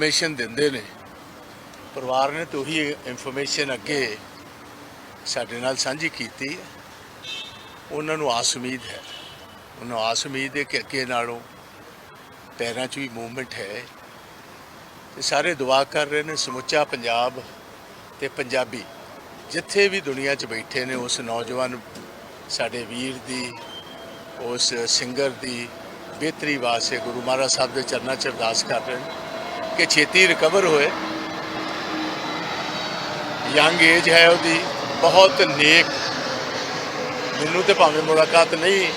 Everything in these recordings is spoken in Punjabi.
ਇਨਫੋਰਮੇਸ਼ਨ ਦਿੰਦੇ ਨੇ। ਪਰਿਵਾਰ ਨੇ ਤਾਂ ਉਹੀ ਇਨਫੋਰਮੇਸ਼ਨ ਅੱਗੇ ਸਾਡੇ ਨਾਲ ਸਾਂਝੀ ਕੀਤੀ ਹੈ। ਉਹਨਾਂ ਨੂੰ ਆਸ ਉਮੀਦ ਹੈ। ਉਹਨਾਂ ਆਸ ਉਮੀਦ ਹੈ ਕਿ ਅੱਗੇ ਨਾਲੋਂ ਪੈਰਾਂ 'ਚ ਵੀ ਮੂਵਮੈਂਟ ਹੈ। ਤੇ ਸਾਰੇ ਦੁਆ ਕਰ ਰਹੇ ਨੇ, ਸਮੁੱਚਾ ਪੰਜਾਬ ਤੇ ਪੰਜਾਬੀ। ਜਿੱਥੇ ਵੀ ਦੁਨੀਆ 'ਚ ਬੈਠੇ ਨੇ, ਉਸ ਨੌਜਵਾਨ ਸਾਡੇ ਵੀਰ ਦੀ, ਉਸ ਸਿੰਗਰ ਦੀ, ਬਿਹਤਰੀ ਵਾਸਤੇ ਗੁਰੂ ਮਹਾਰਾਜ ਸਾਹਿਬ ਦੇ ਚਰਨਾਂ 'ਚ ਅਰਦਾਸ ਕਰ ਰਹੇ ਨੇ। ਕਿ ਛੇਤੀ ਰਿਕਵਰ ਹੋਏ। ਯੰਗ ਏਜ ਹੈ ਉਹਦੀ, ਬਹੁਤ ਨੇਕ। ਮੈਨੂੰ ਤੇ ਭਾਵੇਂ ਮੁਲਾਕਾਤ ਨਹੀਂ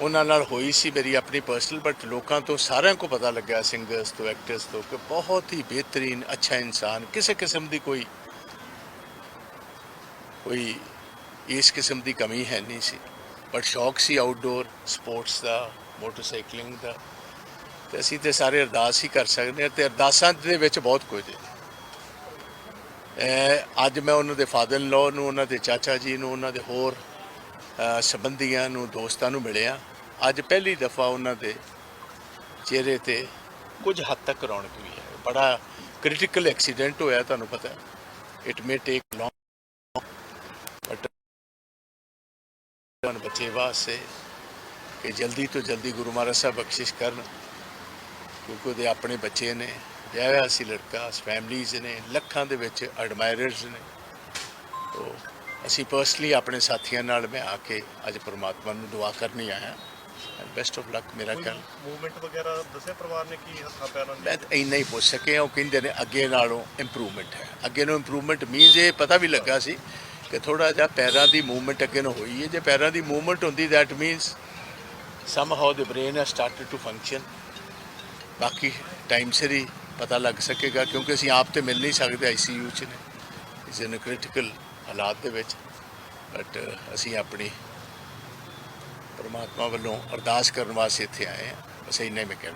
ਉਹਨਾਂ ਨਾਲ ਹੋਈ ਸੀ ਮੇਰੀ ਆਪਣੀ ਪਰਸਨਲ ਬਟ ਲੋਕਾਂ ਤੋਂ ਸਾਰਿਆਂ ਕੋ ਪਤਾ ਲੱਗਿਆ ਸਿੰਗਰਸ ਤੋਂ ਐਕਟਰਸ ਤੋਂ, ਕਿ ਬਹੁਤ ਹੀ ਬਿਹਤਰੀਨ, ਅੱਛਾ ਇਨਸਾਨ, ਕਿਸੇ ਕਿਸਮ ਦੀ ਕੋਈ ਕੋਈ ਇਸ ਕਿਸਮ ਦੀ ਕਮੀ ਹੈ ਨਹੀਂ ਸੀ। ਬਟ ਸ਼ੌਕ ਸੀ ਆਊਟਡੋਰ ਸਪੋਰਟਸ ਦਾ ਮੋਟਰਸਾਈਕਲਿੰਗ ਦਾ। ਤੇ ਅਸੀਂ ਤੇ ਸਾਰੇ ਅਰਦਾਸ ਹੀ ਕਰ ਸਕਦੇ ਹਾਂ ਤੇ ਅਰਦਾਸਾਂ ਦੇ ਵਿੱਚ ਬਹੁਤ ਕੁਝ ਹੈ। ਅੱਜ ਮੈਂ ਉਹਨਾਂ ਦੇ ਫਾਦਰ ਇਨ ਨੂੰ, ਉਹਨਾਂ ਦੇ ਚਾਚਾ ਜੀ ਨੂੰ, ਉਹਨਾਂ ਦੇ ਹੋਰ, ਅਹ ਸੰਬੰਧੀਆਂ ਨੂੰ, ਦੋਸਤਾਂ ਨੂੰ ਮਿਲਿਆ। ਅੱਜ ਪਹਿਲੀ ਦਫਾ ਉਹਨਾਂ ਦੇ ਚਿਹਰੇ ਤੇ ਕੁਝ ਹੱਦ ਤੱਕ ਰੌਣਕ ਵੀ ਹੈ। ਬੜਾ ਕ੍ਰਿਟੀਕਲ ਐਕਸੀਡੈਂਟ ਹੋਇਆ, ਤੁਹਾਨੂੰ ਪਤਾ ਹੈ। It may take long but ਬੱਚੇ ਵਾਸਤੇ ਕਿ ਜਲਦੀ ਤੋਂ ਜਲਦੀ ਗੁਰੂ ਮਹਾਰਾਜ ਸਾਹਿਬ ਬਖਸ਼ਿਸ਼ ਕਰਨ। ਕਿਉਂਕਿ ਉਹਦੇ ਆਪਣੇ ਬੱਚੇ ਨੇ ਵਿਆਹਿਆ ਸੀ ਲੜਕਾ ਫੈਮਲੀਜ਼ ਨੇ ਲੱਖਾਂ ਦੇ ਵਿੱਚ ਐਡਮਾਇਰਰਸ ਨੇ। ਤੋ ਅਸੀਂ ਪਰਸਨਲੀ ਆਪਣੇ ਸਾਥੀਆਂ ਨਾਲ ਮੈਂ ਆ ਕੇ ਅੱਜ ਪ੍ਰਮਾਤਮਾ ਨੂੰ ਦੁਆ ਕਰਨੀ ਆਇਆ। ਬੈਸਟ ਆਫ ਲੱਕ ਮੇਰਾ ਕਹਿਣਾ ਮੂਵਮੈਂਟ ਵਗੈਰਾ ਦੱਸਿਆ ਪਰਿਵਾਰ ਨੇ ਕੀ ਹੱਥਾਂ ਪੈਰਾਂ ਮੈਂ ਤਾਂ ਇੰਨਾ ਹੀ ਪੁੱਛ ਸਕਿਆ ਉਹ ਕਹਿੰਦੇ ਨੇ ਅੱਗੇ ਨਾਲੋਂ ਇੰਪਰੂਵਮੈਂਟ ਹੈ। ਅੱਗੇ ਨੂੰ ਇੰਪਰੂਵਮੈਂਟ ਮੀਨਸ ਇਹ ਪਤਾ ਵੀ ਲੱਗਾ ਸੀ ਕਿ ਥੋੜਾ ਜਿਹਾ ਪੈਰਾਂ ਦੀ ਮੂਵਮੈਂਟ ਅੱਗੇ ਨੂੰ ਹੋਈ ਹੈ। ਜੇ ਪੈਰਾਂ ਦੀ ਮੂਵਮੈਂਟ ਹੁੰਦੀ that means somehow the brain has started to function ਬਾਕੀ ਟਾਈਮ ਸਿਰ ਹੀ ਪਤਾ ਲੱਗ ਸਕੇਗਾ ਕਿਉਂਕਿ ਅਸੀਂ ਆਪ ਤੇ ਮਿਲ ਨਹੀਂ ਸਕਦੇ ਆਈਸੀਯੂ ਚ ਨੇ। ਇਸ ਇਨ ਕ੍ਰਿਟੀਕਲ ਹਾਲਾਤ ਦੇ ਵਿੱਚ। ਬਟ ਅਸੀਂ ਆਪਣੀ ਪਰਮਾਤਮਾ ਵੱਲੋਂ ਅਰਦਾਸ ਕਰਨ ਵਾਸਤੇ ਇੱਥੇ ਆਏ ਹਾਂ। ਬਸ ਇੰਨਾ ਹੀ ਮੈਂ ਕਹਿਣਾ।